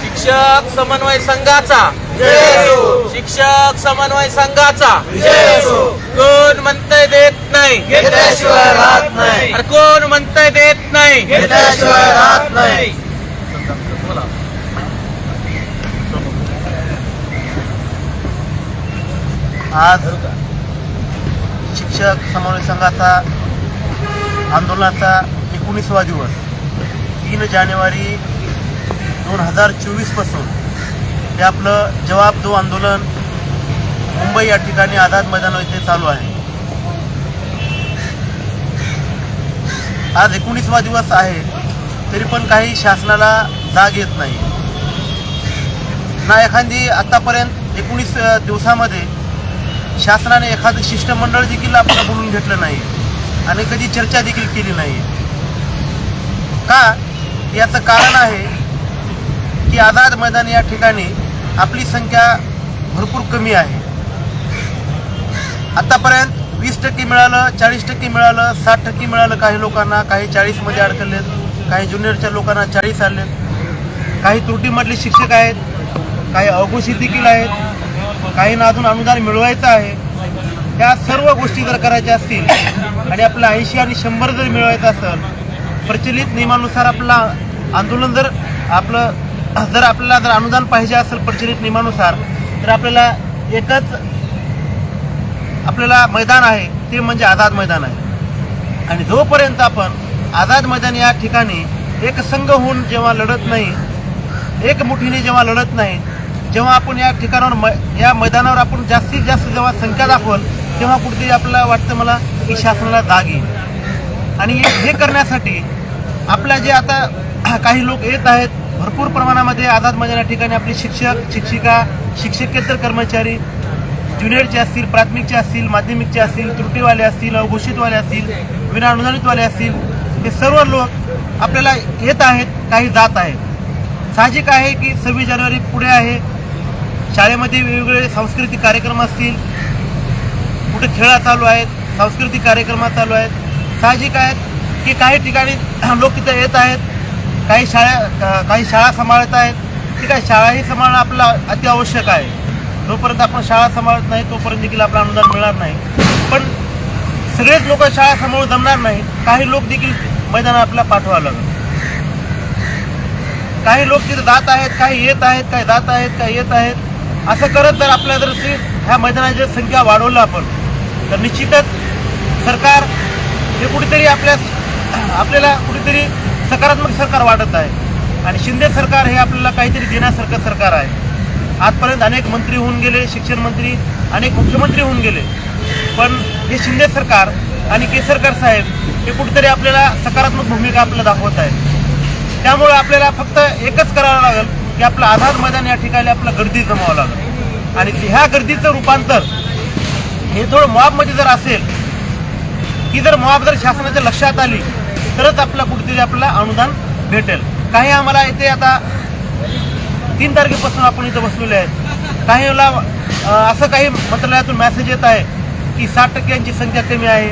शिक्षक समन्वय संघाचा. शिक्षक समन्वय संघाचा. कोण म्हणतंय देत नाही? अरे कोण म्हणतंय देत नाही. आज शिक्षक समन्वय संघाचा आंदोलनाचा एकोणीसवा दिवस. तीन जानेवारी दोन हजार चोवीसपासून हे आपलं जवाब दो आंदोलन मुंबई या ठिकाणी आझाद मैदान येथे चालू आहे. आज एकोणीसवा दिवस आहे तरी पण काही शासनाला जाग येत नाही. ना एखादी आतापर्यंत एकोणीस दिवसामध्ये शासनाने एखादं शिष्टमंडळ देखील आपण बोलून घेतलं नाही आणि कधी चर्चा देखील केली नाही. का? याचं कारण आहे की आझाद मैदान या ठिकाणी आपली संख्या भरपूर कमी आहे. आतापर्यंत वीस टक्के मिळालं चाळीस टक्के मिळालं साठ टक्के मिळालं काही लोकांना काही चाळीसमध्ये अडकलेत काही ज्युनियरच्या लोकांना चाळीस आलेत. काही त्रुटीमधले शिक्षक आहेत काही अघोषित देखील आहेत काहींना अजून अनुदान मिळवायचं आहे. त्या सर्व गोष्टी जर करायच्या असतील आणि आपलं ऐंशी आणि शंभर जर मिळवायचं असेल प्रचलित नियमानुसार आपला आंदोलन जर आपलं जर आपल्याला जर अनुदान पाहिजे असेल प्रचलित नियमानुसार तर आपल्याला एकच आपल्याला मैदान आहे ते म्हणजे आझाद मैदान आहे. आणि जोपर्यंत आपण आझाद मैदान या ठिकाणी एक संघ होऊन जेव्हा लढत नाही एक मुठीने जेव्हा लढत नाही जेव्हा आपण या ठिकाणावर मै या मैदानावर आपण जास्तीत जास्त जेव्हा संख्या दाखवल तेव्हा कुठेतरी आपल्याला वाटतं मला की शासनाला जाग येईल. आणि हे हे करण्यासाठी आपल्या जे आता काही लोक येत आहेत. भरपूर प्रमाणामध्ये आझाद मैदाना ठिकाणी आपले शिक्षक शिक्षिका शिक्षकेतर कर्मचारी ज्युनियरचे असतील प्राथमिकचे असतील माध्यमिकचे असतील त्रुटीवाले असतील अघोषितवाले असतील विना अनुदानितवाले असतील हे सर्व लोक आपल्याला येत आहेत काही जात आहेत. साहजिक आहे की सव्वीस जानेवारी पुढे आहे. शाळेमध्ये वेगवेगळे सांस्कृतिक कार्यक्रम असतील. कुठे खेळा चालू आहेत सांस्कृतिक कार्यक्रम चालू आहेत. साहजिक आहेत की काही ठिकाणी लोक तिथे येत आहेत. काही शाळा काही शाळा सांभाळत आहेत. ठीक आहे शाळाही सांभाळणं आपलं अति आवश्यक आहे. जोपर्यंत आपण शाळा सांभाळत नाही तोपर्यंत देखील आपलं अनुदान मिळणार नाही. पण सगळेच लोक शाळा सांभाळून जमणार नाही. काही लोक देखील मैदानात आपल्याला पाठवावं लागेल. काही लोक तिथे जात आहेत काही येत आहेत काही जात आहेत काही येत आहेत. असं करत जर आपल्या जर ह्या मैदानाची संख्या वाढवलं आपण तर निश्चितच सरकार हे कुठेतरी आपल्या आपल्याला कुठेतरी सकारात्मक सरकार वाटत आहे. आणि शिंदे सरकार हे आपल्याला काहीतरी देण्यासारखं सरकार आहे. आजपर्यंत अनेक मंत्री होऊन गेले शिक्षण मंत्री अनेक मुख्यमंत्री होऊन गेले. पण हे शिंदे सरकार आणि केसरकर साहेब हे कुठेतरी आपल्याला सकारात्मक भूमिका आपल्याला दाखवत आहेत. त्यामुळे आपल्याला फक्त एकच करावं लागेल की आपलं आझाद मैदान या ठिकाणी आपलं गर्दी जमावं लागेल. आणि ह्या गर्दीचं रूपांतर हे थोडं मॉबमध्ये जर असेल की जर मॉब जर शासनाच्या लक्षात आली तरच आपला कुठेतरी आपल्याला अनुदान भेटेल. काही आम्हाला इथे आता तीन तारखेपासून आपण इथं बसलेले आहेत. काहीला असं काही मंत्रालयातून मेसेज येत आहे की साठ टक्क्यांची संख्या कमी आहे.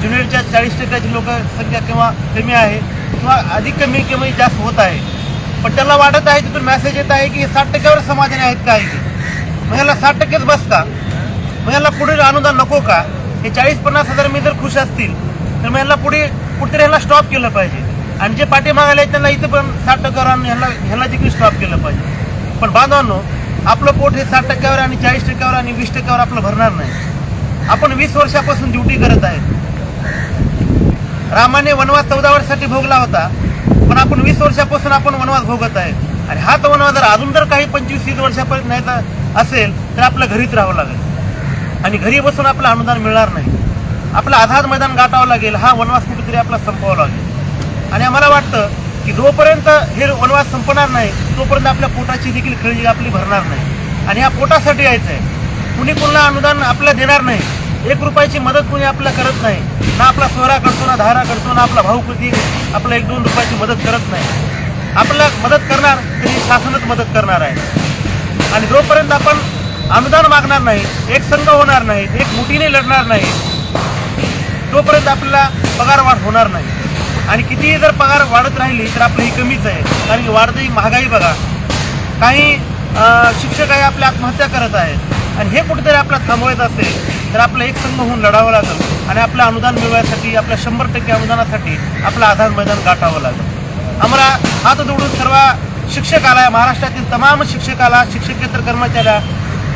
ज्युनियरच्या चाळीस टक्क्याची लोक संख्या किंवा कमी आहे किंवा अधिक कमी कमी जास्त होत आहे. पण त्याला वाटत आहे तिथून मेसेज येत आहे की साठ टक्क्यावर समाधानी आहेत काय मग ह्याला साठ टक्केच बस का? मग पुढे अनुदान नको का? हे चाळीस पन्नास हजार मी जर खुश असतील तर मग पुढे कुठेतरी ह्याला स्टॉप केलं पाहिजे. आणि जे पाठीमागायला आहेत त्यांना इथं पण साठ टक्क्यावर आणि ह्याला ह्याला देखील स्टॉप केलं पाहिजे. पण बांधवांनो आपलं पोट हे साठ टक्क्यावर आणि चाळीस टक्क्यावर आणि वीस टक्क्यावर आपलं भरणार नाही. आपण वीस वर्षापासून ड्युटी करत आहे रामाने वनवास चौदा वर्षासाठी भोगला होता पण आपण वीस वर्षापासून आपण वनवास भोगत आहे आणि हाच वनवास जर अजून जर काही पंचवीस तीस वर्षापर्यंत नाही असेल तर आपलं घरीच राहावं लागेल. आणि घरी बसून आपलं अनुदान मिळणार नाही. आपलं आझाद मैदान गाठावं लागेल हा वनवास कुठेतरी आपला संपवावा लागेल. आणि आम्हाला वाटतं की जोपर्यंत हे वनवास संपणार नाही तोपर्यंत आपल्या पोटाची देखील खळगी आपली भरणार नाही. आणि ह्या पोटासाठी यायचं आहे कुणी कुणाला अनुदान आपल्याला देणार नाही. एक रुपयाची मदत कुणी आपल्याला करत नाही. ना आपला सोहरा करतो ना धारा करतो ना आपला भाऊ कधी आपला एक दोन रुपयाची मदत करत नाही. आपल्याला मदत करणार तरी शासनच मदत करणार आहे. आणि जोपर्यंत आपण अनुदान मागणार नाही एक संघ होणार नाही एक मुठीने लढणार नाही तोपर्यंत आपल्याला पगार वाढ होणार नाही आणि कितीही जर पगार वाढत राहिली तर आपलं ही कमीच आहे. कारण की वाढती महागाई बघा. काही शिक्षक आहे आपल्या आत्महत्या करत आहेत. आणि हे कुठेतरी आपल्याला थांबवायचं असेल तर आपलं एक संघ होऊन लढावं लागेल. आणि आपलं अनुदान मिळवण्यासाठी आपल्या शंभर टक्के अनुदानासाठी आपलं आधार मैदान गाठावं लागेल. आम्हाला हात जोडून सर्व शिक्षकाला महाराष्ट्रातील तमाम शिक्षकाला शिक्षकेतर कर्मचाऱ्या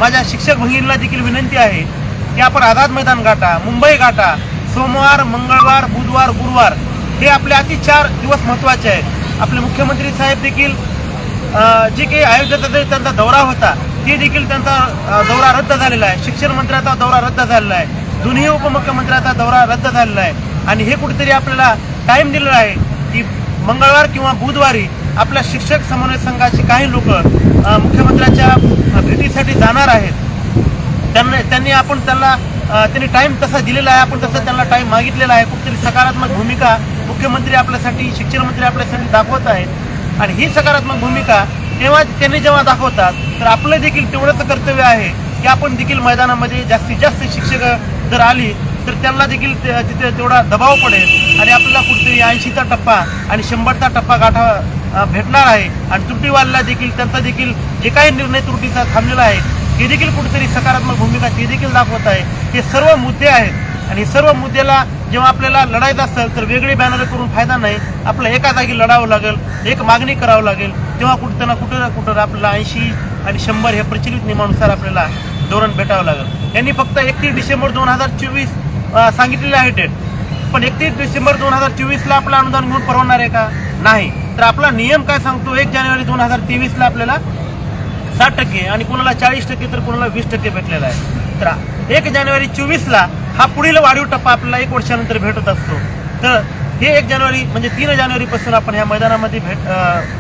माझ्या शिक्षक भगिनीला देखील विनंती आहे की आपण आझाद मैदान गाठा मुंबई गाठा. सोमवार मंगळवार बुधवार गुरुवार हे आपले अति चार दिवस महत्त्वाचे आहेत. आपले मुख्यमंत्री साहेब देखील जे काही अयोध्येचा त्यांचा दौरा होता ते देखील त्यांचा दौरा रद्द झालेला आहे. शिक्षण मंत्र्याचा दौरा रद्द झालेला आहे. दोन्ही उपमुख्यमंत्र्याचा दौरा रद्द झालेला आहे. आणि हे कुठेतरी आपल्याला टाईम दिलेला आहे की मंगळवार किंवा बुधवारी आपल्या शिक्षक समन्वय संघाचे काही लोक मुख्यमंत्र्याच्या भेटीसाठी जाणार आहेत. त्यांना त्यांनी आपण त्यांना त्यांनी टाईम तसा दिलेला आहे. आपण तसं त्यांना टाईम मागितलेला आहे. कुठेतरी सकारात्मक भूमिका मुख्यमंत्री आपल्यासाठी शिक्षण मंत्री आपल्यासाठी दाखवत आहेत. आणि ही सकारात्मक भूमिका तेव्हा त्यांनी जेव्हा दाखवतात तर आपलं देखील तेवढंच कर्तव्य आहे की आपण देखील मैदानामध्ये जास्तीत जास्त शिक्षक जर आली तर त्यांना देखील ते- तिथे तेवढा दबाव पडेल. आणि आपल्याला कुठेतरी ऐंशीचा टप्पा आणि शंभरचा टप्पा गाठा भेटणार आहे. आणि त्रुटीवाल्याला देखील त्यांचा देखील जे काही निर्णय त्रुटीचा थांबलेला आहे हे देखील कुठेतरी सकारात्मक भूमिका ते देखील दाखवत आहे. हे सर्व मुद्दे आहेत. आणि सर्व मुद्द्याला जेव्हा आपल्याला लढायचं असेल तर वेगळे बॅनर करून फायदा नाही. आपलं एका जागी लढावं लागेल एक मागणी करावं लागेल. तेव्हा कुठं ना कुठं ना कुठं आपल्याला ऐंशी आणि शंभर हे प्रचलित नियमानुसार आपल्याला धोरण भेटावं लागेल. यांनी फक्त एकतीस डिसेंबर दोन हजार चोवीस सांगितलेले आहे डेट पण एकतीस डिसेंबर दोन हजार चोवीसला आपलं अनुदान घेऊन परवडणार आहे का? नाही. तर आपला नियम काय सांगतो? एक जानेवारी दोन हजार तेवीसला आपल्याला साठ टक्के आणि कुणाला चाळीस टक्के तर कुणाला वीस टक्के भेटलेला आहे. तर एक जानेवारी चोवीसला हा पुढील वाढीव टप्पा आपल्याला एक वर्षानंतर भेटत असतो. तर हे एक जानेवारी म्हणजे तीन जानेवारीपासून आपण ह्या मैदानामध्ये भेट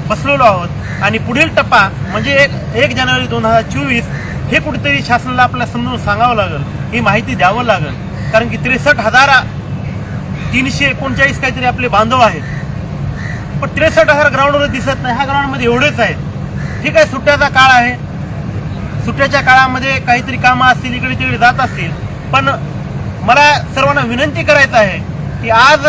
बसलेलो आहोत. आणि पुढील टप्पा म्हणजे एक एक जानेवारी दोन हजार चोवीस हे कुठेतरी शासनाला आपल्याला समजून सांगावं लागेल. ही माहिती द्यावं लागेल. कारण की त्रेसष्ट हजार तीनशे एकोणचाळीस काहीतरी आपले बांधव आहेत. पण त्रेसष्ट हजार ग्राउंडवर दिसत नाही. ह्या ग्राउंडमध्ये एवढेच आहेत. ठीक आहे सुट्ट्याचा काळ आहे? सुट्ट्याच्या काळामध्ये काहीतरी कामं असतील इकडे तिकडे जात असतील. पण मला सर्वांना विनंती करायचं आहे की आज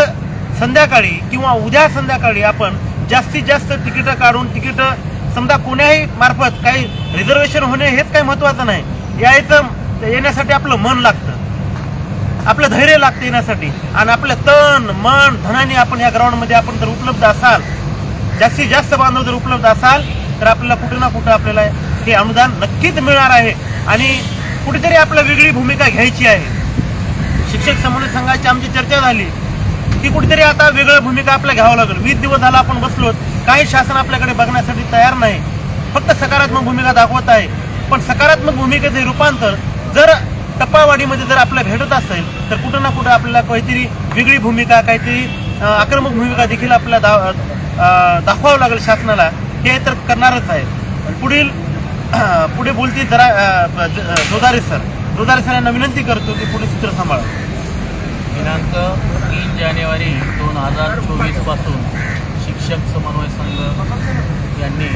संध्याकाळी किंवा उद्या संध्याकाळी आपण जास्तीत जास्त तिकीटं काढून तिकीटं समजा कोण्याही मार्फत काही रिझर्वेशन होणे हेच काही महत्वाचं नाही. यायचं येण्यासाठी आपलं मन लागतं. आपलं धैर्य लागतं येण्यासाठी. आणि आपलं तन मन धनाने आपण या ग्राउंडमध्ये आपण जर उपलब्ध असाल जास्तीत जास्त बांधव जर उपलब्ध असाल तर आपल्याला कुठं ना कुठं आपल्याला हे अनुदान नक्कीच मिळणार आहे. आणि कुठेतरी आपल्याला वेगळी भूमिका घ्यायची आहे. शिक्षक समन्वय संघाची आमची चर्चा झाली की कुठेतरी आता वेगळं भूमिका आपल्याला घ्यावं लागेल. वीस दिवस झाला आपण बसलो काही शासन आपल्याकडे बघण्यासाठी तयार नाही. फक्त सकारात्मक भूमिका दाखवत आहे. पण सकारात्मक भूमिकेचे रूपांतर जर टप्पावाढीमध्ये जर आपल्याला भेटत असेल तर कुठं ना कुठं आपल्याला काहीतरी वेगळी भूमिका काहीतरी आक्रमक भूमिका देखील आपल्याला दा दाखवावं लागेल शासनाला. हे तर करणारच आहे पुढील पुढे बोलतील जरा जोदारे सर. जोदारे सर यांना विनंती करतो की पुढे सूत्र सांभाळा. दिनांक तीन जानेवारी दोन हजार चोवीसपासून शिक्षक समन्वय संघ यांनी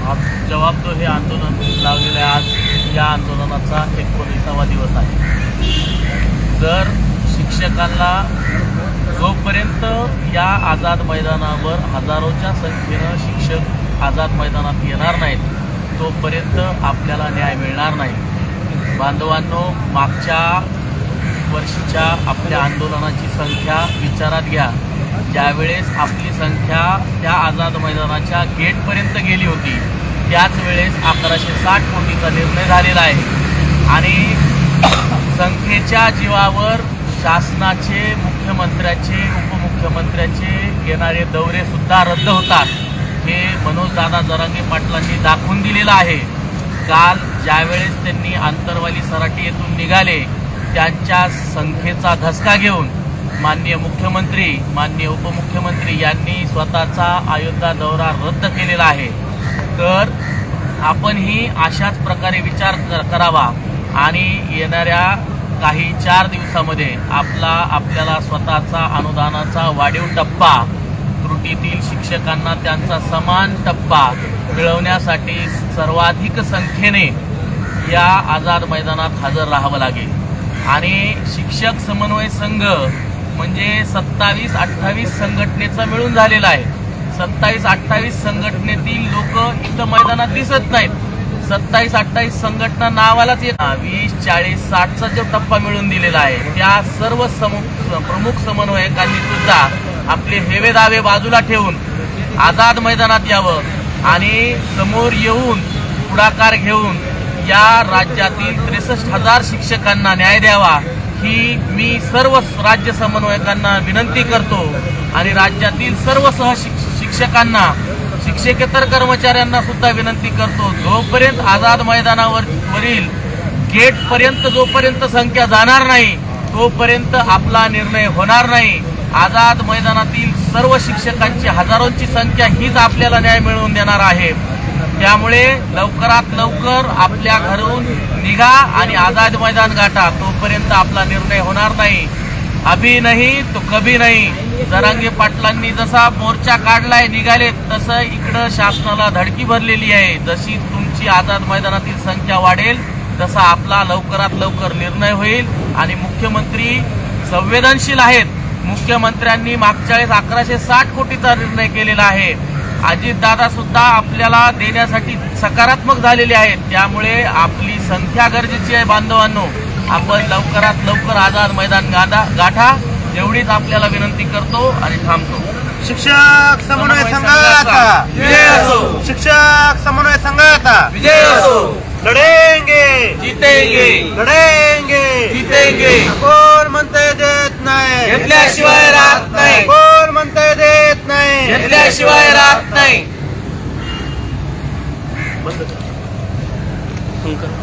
जवाब जवाबदो हे आंदोलन लावलेलं आहे. आज या आंदोलनाचा एकोणीसावा दिवस आहे. जर शिक्षकांना जोपर्यंत या आझाद मैदानावर हजारोच्या संख्येनं शिक्षक आझाद मैदानात येणार नाहीत तोपर्यंत आपल्याला न्याय मिळणार नाही. बांधवांनो मागच्या वर्षीच्या आपल्या आंदोलनाची संख्या विचारात घ्या. ज्यावेळेस आपली संख्या त्या आझाद मैदानाच्या गेटपर्यंत गेली होती त्याच वेळेस अकराशे साठ कोटीचा निर्णय झालेला आहे. आणि संख्येच्या जीवावर शासनाचे मुख्यमंत्र्याचे उपमुख्यमंत्र्याचे येणारे दौरे सुद्धा रद्द होतात. हे मनोजदादा जरांगे पाटलांनी दाखवून दिलेलं आहे. काल ज्यावेळेस त्यांनी आंतरवाली सराटी येथून निघाले त्यांच्या संख्येचा धसका घेऊन माननीय मुख्यमंत्री माननीय उपमुख्यमंत्री यांनी स्वतःचा अयोध्या दौरा रद्द केलेला आहे. तर आपणही अशाच प्रकारे विचार कर- करावा आणि येणाऱ्या काही चार दिवसामध्ये आपला आपल्याला स्वतःचा अनुदानाचा वाढीव टप्पा त्रुटीतील शिक्षकांना त्यांचा समान टप्पा मिळवण्यासाठी सर्वाधिक संख्येने या आझाद मैदानात हजर राहावं लागेल. आणि शिक्षक समन्वय संघ म्हणजे सत्तावीस अठ्ठावीस संघटनेचा मिळून झालेला आहे. सत्तावीस अठ्ठावीस संघटनेतील लोक इथं मैदानात दिसत नाहीत. सत्तावीस अठ्ठावीस संघटना नावालाच येत. वीस चाळीस साठचा जो टप्पा मिळून दिलेला आहे त्या सर्व प्रमुख समन्वयकांनी सुद्धा आपले हेवे दावे बाजूला ठेवून आझाद मैदानात यावं आणि समोर येऊन पुढाकार घेऊन या राज्यातील त्रेसष्ट हजार शिक्षकांना न्याय द्यावा ही मी सर्व राज्य समन्वयकांना विनंती करतो आणि राज्यातील सर्व सहशिक शिक्षकांना शिक्षकेतर कर्मचाऱ्यांना सुद्धा विनंती करतो जोपर्यंत आझाद मैदानावर वरील गेटपर्यंत जोपर्यंत संख्या जाणार नाही तोपर्यंत आपला निर्णय होणार नाही. आझाद मैदानातील सर्व शिक्षकांची हजारोंची संख्या हीच आपल्याला न्याय मिळवून देणार आहे. त्यामुळे लवकरात लवकर आपल्या घरून निघा आणि आझाद मैदान गाठा तोपर्यंत आपला निर्णय होणार नाही. अभी नाही तो कभी नाही. जरांगे पाटलांनी जसा मोर्चा काढलाय निघाले तसं इकडं शासनाला धडकी भरलेली आहे. जशी तुमची आझाद मैदानातील संख्या वाढेल तसा आपला लवकरात लवकर निर्णय होईल. आणि मुख्यमंत्री संवेदनशील आहेत. मुख्यमंत्र्यांनी मागच्या वेळेस अकराशे साठ कोटीचा निर्णय केलेला आहे. अजितदादा सुद्धा आपल्याला देण्यासाठी सकारात्मक झालेले आहेत. त्यामुळे आपली संख्या गरजेची आहे बांधवांनो. आपण लवकरात लवकर आझाद मैदान गादा गाठा. एवढीच आपल्याला विनंती करतो आणि थांबतो. शिक्षक समन्वय संघाचा. विजय असो. शिक्षक समन्वय संघाचा. विजय असो. लढेंगे. जितेंगे. लढेंगे. जितेंगे. कोण म्हणतंय देत नाही? घेतल्याशिवाय राहत नाही. कोण म्हणतंय देत नाही? घेतल्याशिवाय राहत नाही. बंद कर.